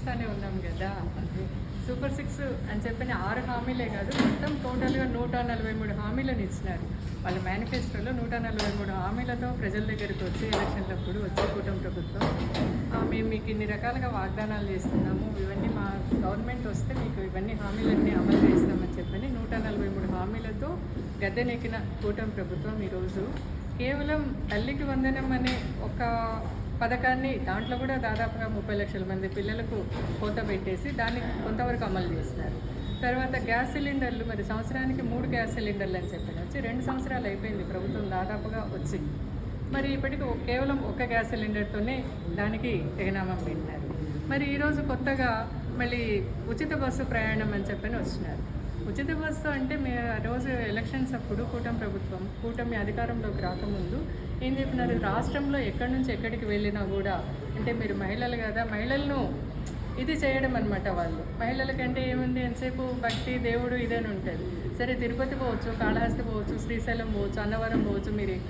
చూస్తూనే ఉన్నాం కదా. సూపర్ సిక్స్ అని చెప్పిన ఆరు హామీలే కాదు మొత్తం టోటల్గా నూట నలభై మూడు హామీలను ఇచ్చినారు. వాళ్ళ మేనిఫెస్టోలో నూట నలభై మూడు హామీలతో ప్రజల దగ్గరికి వచ్చి ఎలక్షన్లప్పుడు వచ్చే కూటమి ప్రభుత్వం. మేము మీకు ఇన్ని రకాలుగా వాగ్దానాలు చేస్తున్నాము. ఇవన్నీ మా గవర్నమెంట్ వస్తే మీకు ఇవన్నీ హామీలన్నీ అమలు చేస్తామని చెప్పని నూట నలభై మూడు హామీలతో గద్దెనెక్కిన కూటమి ప్రభుత్వం ఈరోజు కేవలం తల్లికి వందనం అనే ఒక పథకాన్ని దాంట్లో కూడా దాదాపుగా ముప్పై లక్షల మంది పిల్లలకు కోత పెట్టేసి దాన్ని కొంతవరకు అమలు చేస్తున్నారు. తర్వాత గ్యాస్ సిలిండర్లు మరి సంవత్సరానికి మూడు గ్యాస్ సిలిండర్లు అని చెప్పిన వచ్చి రెండు సంవత్సరాలు అయిపోయింది. ప్రభుత్వం దాదాపుగా వచ్చి. మరి ఇప్పటికి కేవలం ఒక గ్యాస్ సిలిండర్తోనే దానికి తెగనామం పెట్టినారు. మరి ఈరోజు కొత్తగా మళ్ళీ ఉచిత బస్సు ప్రయాణం అని చెప్పని వచ్చినారు. ఉచిత బస్సు అంటే మే ఆ రోజు ఎలక్షన్స్ అప్పుడు కూటమి ప్రభుత్వం కూటమి అధికారంలోకి రాకముందు ఏం చెప్పినారు? రాష్ట్రంలో ఎక్కడి నుంచి ఎక్కడికి వెళ్ళినా కూడా అంటే మీరు మహిళలు కదా మహిళలను ఇది చేయడం అనమాట వాళ్ళు. మహిళలకంటే ఏముంది? ఎంతసేపు భక్తి దేవుడు ఇదని ఉంటుంది సరే తిరుపతి పోవచ్చు కాళహస్తి పోవచ్చు శ్రీశైలం పోవచ్చు అన్నవరం పోవచ్చు మీరు ఇక్కడ